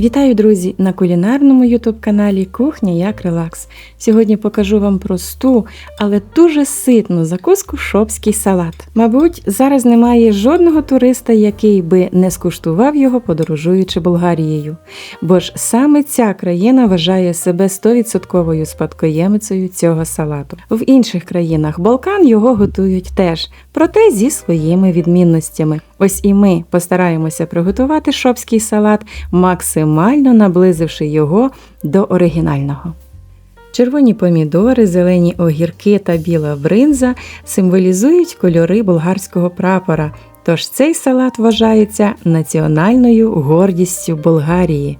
Вітаю, друзі, на кулінарному ютуб-каналі Кухня як Релакс. Сьогодні покажу вам просту, але дуже ситну закуску шопський салат. Мабуть, зараз немає жодного туриста, який би не скуштував його, подорожуючи Болгарією. Бо ж саме ця країна вважає себе 100% спадкоємицею цього салату. В інших країнах Балкан його готують теж, проте зі своїми відмінностями. Ось і ми постараємося приготувати шопський салат, максимально наблизивши його до оригінального. Червоні помідори, зелені огірки та біла бринза символізують кольори болгарського прапора, тож цей салат вважається національною гордістю Болгарії.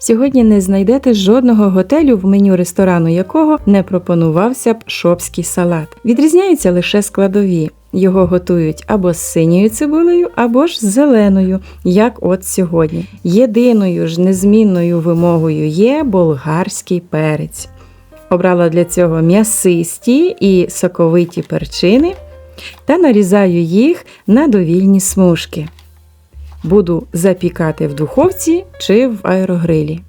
Сьогодні не знайдете жодного готелю, в меню ресторану якого не пропонувався б шопський салат. Відрізняються лише складові. Його готують або з синьою цибулею, або ж з зеленою, як от сьогодні. Єдиною ж незмінною вимогою є болгарський перець. Обрала для цього м'ясисті і соковиті перчини та нарізаю їх на довільні смужки. Буду запікати в духовці чи в аерогрилі.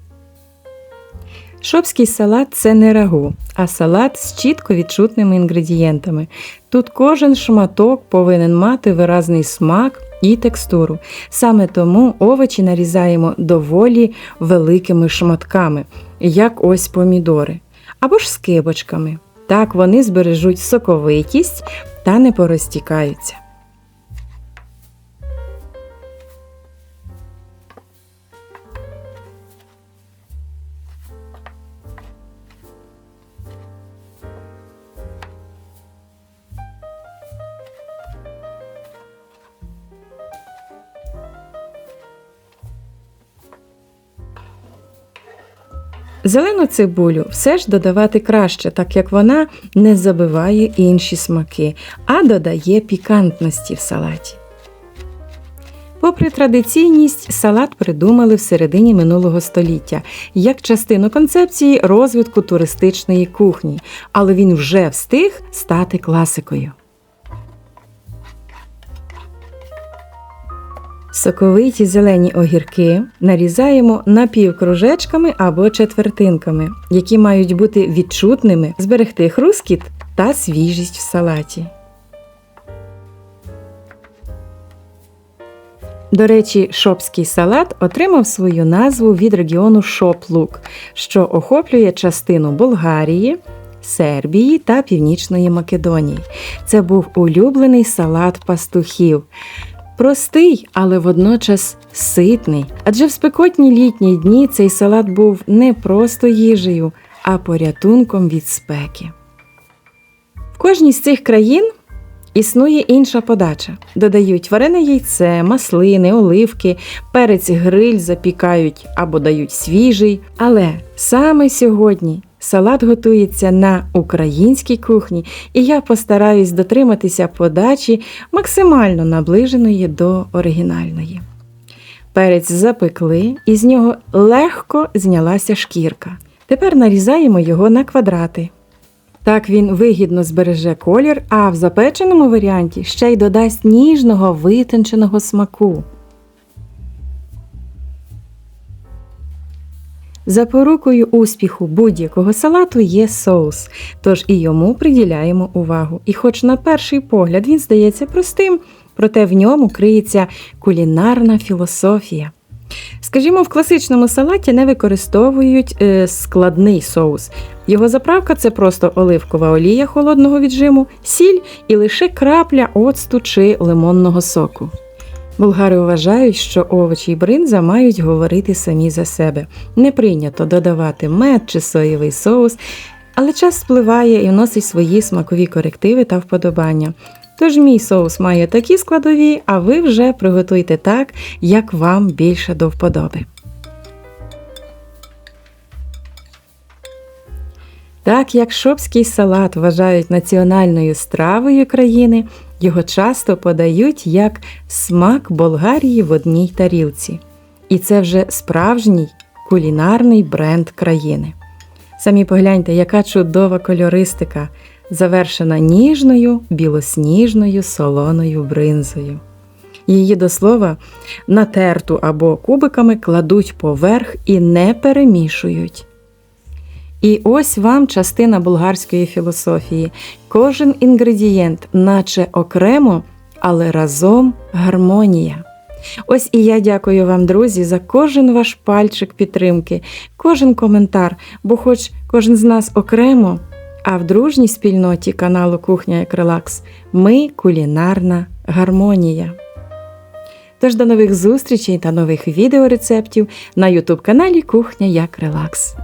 Шопський салат це не рагу, а салат з чітко відчутними інгредієнтами. Тут кожен шматок повинен мати виразний смак і текстуру. Саме тому овочі нарізаємо доволі великими шматками, як ось помідори, або ж скибочками. Так вони збережуть соковитість та не порозтікаються. Зелену цибулю все ж додавати краще, так як вона не забиває інші смаки, а додає пікантності в салаті. Попри традиційність, салат придумали в середині минулого століття як частину концепції розвитку туристичної кухні, але він вже встиг стати класикою. Соковиті зелені огірки нарізаємо напівкружечками або четвертинками, які мають бути відчутними, зберегти хрускіт та свіжість в салаті. До речі, шопський салат отримав свою назву від регіону Шоплук, що охоплює частину Болгарії, Сербії та Північної Македонії. Це був улюблений салат пастухів. Простий, але водночас ситний. Адже в спекотні літні дні цей салат був не просто їжею, а порятунком від спеки. В кожній з цих країн існує інша подача. Додають варене яйце, маслини, оливки, перець гриль запікають або дають свіжий. Але саме сьогодні Салат готується на українській кухні, і я постараюсь дотриматися подачі максимально наближеної до оригінальної. Перець запекли, і з нього легко знялася шкірка. Тепер нарізаємо його на квадрати. Так він вигідно збереже колір, а в запеченому варіанті ще й додасть ніжного витонченого смаку. Запорукою успіху будь-якого салату є соус, тож і йому приділяємо увагу. І хоч на перший погляд він здається простим, проте в ньому криється кулінарна філософія. Скажімо, в класичному салаті не використовують е, складний соус. Його заправка це просто оливкова олія холодного віджиму, сіль і лише крапля оцту чи лимонного соку. Болгари вважають, що овочі й бринза мають говорити самі за себе. Не прийнято додавати мед чи соєвий соус, але час спливає і вносить свої смакові корективи та вподобання. Тож мій соус має такі складові, а ви вже приготуйте так, як вам більше до вподоби. Так як шопський салат вважають національною стравою країни, його часто подають як смак Болгарії в одній тарілці. І це вже справжній кулінарний бренд країни. Самі погляньте, яка чудова кольористика, завершена ніжною, білосніжною солоною бринзою. Її до слова натерту або кубиками кладуть поверх і не перемішують. І ось вам частина болгарської філософії. Кожен інгредієнт, наче окремо, але разом гармонія. Ось і я дякую вам, друзі, за кожен ваш пальчик підтримки, кожен коментар, бо хоч кожен з нас окремо, а в дружній спільноті каналу Кухня як Релакс ми кулінарна гармонія. Тож до нових зустрічей та нових відеорецептів на ютуб каналі Кухня як Релакс.